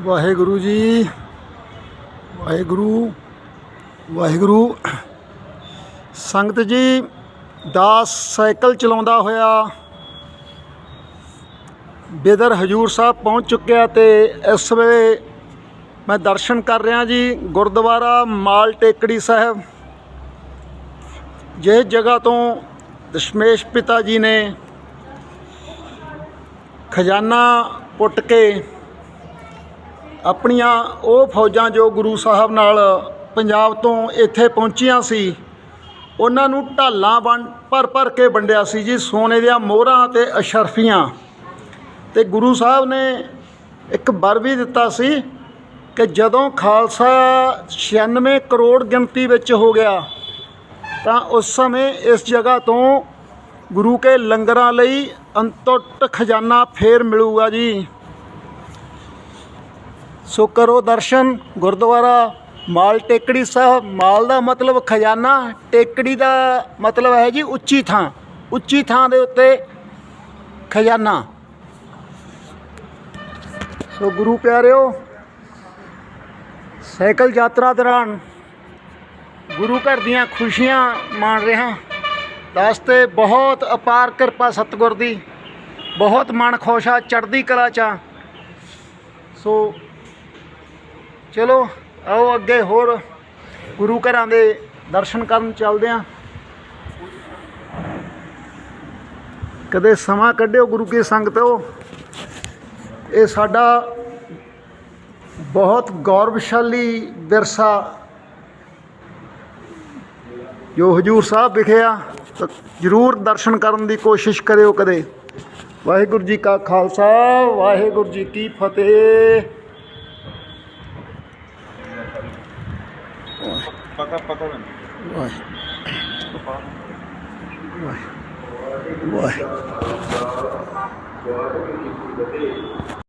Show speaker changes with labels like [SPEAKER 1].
[SPEAKER 1] ਵਾਹਿਗੁਰੂ ਜੀ, ਵਾਹਿਗੁਰੂ ਵਾਹਿਗੁਰੂ। ਸੰਗਤ ਜੀ ਦਾ ਸਾਈਕਲ ਚਲਾਉਂਦਾ ਹੋਇਆ ਬੇਦਰ ਹਜੂਰ ਸਾਹਿਬ ਪਹੁੰਚ ਚੁੱਕਿਆ ਤੇ ਇਸ ਵੇਲੇ ਮੈਂ ਦਰਸ਼ਨ ਕਰ ਰਿਹਾ ਜੀ, ਗੁਰਦੁਆਰਾ ਮਾਲ ਟੇਕੜੀ ਸਾਹਿਬ। ਜਿਸ ਜਗ੍ਹਾ ਤੋਂ ਦਸ਼ਮੇਸ਼ ਪਿਤਾ ਜੀ ਨੇ ਖਜ਼ਾਨਾ ਪੁੱਟ ਕੇ ਆਪਣੀਆਂ ਉਹ ਫੌਜਾਂ ਜੋ ਗੁਰੂ ਸਾਹਿਬ ਨਾਲ ਪੰਜਾਬ ਤੋਂ ਇੱਥੇ ਪਹੁੰਚੀਆਂ ਸੀ, ਉਹਨਾਂ ਨੂੰ ਢਾਲਾਂ ਵੰਡ ਭਰ ਭਰ ਕੇ ਵੰਡਿਆ ਸੀ ਜੀ, ਸੋਨੇ ਦੀਆਂ ਮੋਹਰਾਂ ਤੇ ਅਸ਼ਰਫੀਆਂ। ਤੇ ਗੁਰੂ ਸਾਹਿਬ ਨੇ ਇੱਕ ਵਰ ਵੀ ਦਿੱਤਾ ਸੀ ਕਿ ਜਦੋਂ ਖਾਲਸਾ 96 ਕਰੋੜ ਗਿਣਤੀ ਵਿੱਚ ਹੋ ਗਿਆ, ਤਾਂ ਉਸ ਸਮੇਂ ਇਸ ਜਗ੍ਹਾ ਤੋਂ ਗੁਰੂ ਕੇ ਲੰਗਰਾਂ ਲਈ ਅੰਤੁੱਟ ਖਜ਼ਾਨਾ ਫੇਰ ਮਿਲੂਗਾ ਜੀ। ਸੋ ਕਰੋ ਦਰਸ਼ਨ, ਗੁਰਦੁਆਰਾ, ਮਾਲ ਟੇਕੜੀ ਸਾਹਿਬ। ਮਾਲ ਦਾ ਮਤਲਬ ਖਜ਼ਾਨਾ, ਟੇਕੜੀ ਦਾ ਮਤਲਬ ਹੈ ਜੀ ਉੱਚੀ ਥਾਂ। ਉੱਚੀ ਥਾਂ ਦੇ ਉੱਤੇ ਖਜ਼ਾਨਾ। ਸੋ ਗੁਰੂ ਪਿਆਰਿਓ, ਸਾਈਕਲ ਯਾਤਰਾ ਦੌਰਾਨ ਗੁਰੂ ਘਰ ਦੀਆਂ ਖੁਸ਼ੀਆਂ ਮਾਣ ਰਿਹਾ ਦਾਸ ਤੇ ਬਹੁਤ ਅਪਾਰ ਕਿਰਪਾ ਸਤਿਗੁਰ ਦੀ। ਬਹੁਤ ਮਨ ਖੁਸ਼ ਆ ਚੜ੍ਹਦੀ ਕਲਾ ਚ ਸੋ ਚਲੋ, ਆਓ ਅੱਗੇ ਹੋਰ ਗੁਰੂ ਘਰਾਂ ਦੇ ਦਰਸ਼ਨ ਕਰਨ ਚੱਲਦੇ ਆਂ ਕਦੇ ਸਮਾਂ ਕੱਢਿਓ ਗੁਰੂ ਕੀ ਸੰਗਤੋ ਇਹ ਸਾਡਾ ਬਹੁਤ ਗੌਰਵਸ਼ਾਲੀ ਵਿਰਸਾ। ਜੋ ਹਜੂਰ ਸਾਹਿਬ ਵਿਖਿਆ ਤਾਂ ਜਰੂਰ ਦਰਸ਼ਨ ਕਰਨ ਦੀ ਕੋਸ਼ਿਸ਼ ਕਰਿਓ ਕਦੇ। ਵਾਹਿਗੁਰੂ ਜੀ ਕਾ ਖਾਲਸਾ, ਵਾਹਿਗੁਰੂ ਜੀ ਕੀ ਫਤਿਹ।
[SPEAKER 2] ਪਤਾ ਪਤਾ ਨਹੀਂ।
[SPEAKER 1] ਵਾਹਿ। ਵਾਹਿ। ਵਾਹਿ।